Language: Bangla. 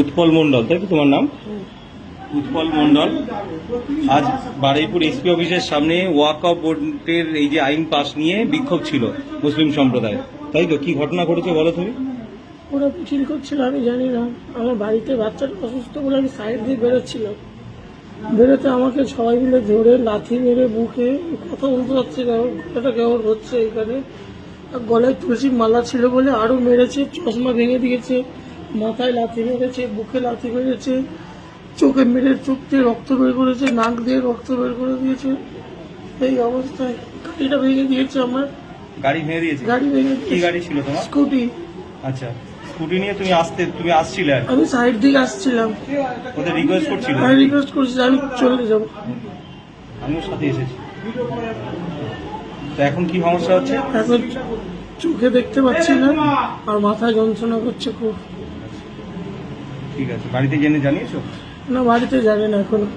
উৎপল মন্ডল তাই তো তোমার নাম? উৎপল মন্ডল আজ বারুইপুর এসপি অফিসের সামনে ওয়াক অফ বোর্ডের এই যে আইন পাস নিয়ে বিক্ষোভ ছিল মুসলিম সম্প্রদায় তাই তো? কি ঘটনা ঘটেছে বলো তুমি? ওরা মিছিল করছিল, আমি জানি না। আমার বাড়িতে বাচ্চাটা অসুস্থ বলে আমি সাইড দিয়ে বেরোচ্ছিলাম। বেরোতে আমাকে সবাই মিলে ধরে লাথি মেরে বুকে কথা বলতে পারছি না। গলাটা কেমন হচ্ছে এখানে? গলায় তুলসী মালা ছিল বলে আরও মেরেছে, চশমা ভেঙে দিয়েছে। মাথায় লাথি মেরেছে বুকে লাথি মেরেছে চোখে মেরে চোখ দিয়ে রক্ত বের করেছে নাক দিয়ে রক্ত বের করে দিয়েছে। এই অবস্থায় গাড়িটা ভেঙে দিয়েছে আমার। গাড়ি ভেঙে দিয়েছে? গাড়ি ভেঙে কি গাড়ি ছিল তোমার? স্কুটি। আচ্ছা স্কুটি নিয়ে তুমি আসতে তুমি আসছিলে আমি সাইড দিকে আসছিলাম। ওদের রিকোয়েস্ট করছিল? আমি রিকোয়েস্ট করছি আমি চলে যাব। আমিও সাথে এসেছি। তো এখন কি সমস্যা হচ্ছে? এখন চোখে দেখতে পাচ্ছি না আর মাথায় যন্ত্রণা করছে খুব। ঠিক আছে বাড়িতে জেনে জানিয়েছো? না বাড়িতে না এখনও।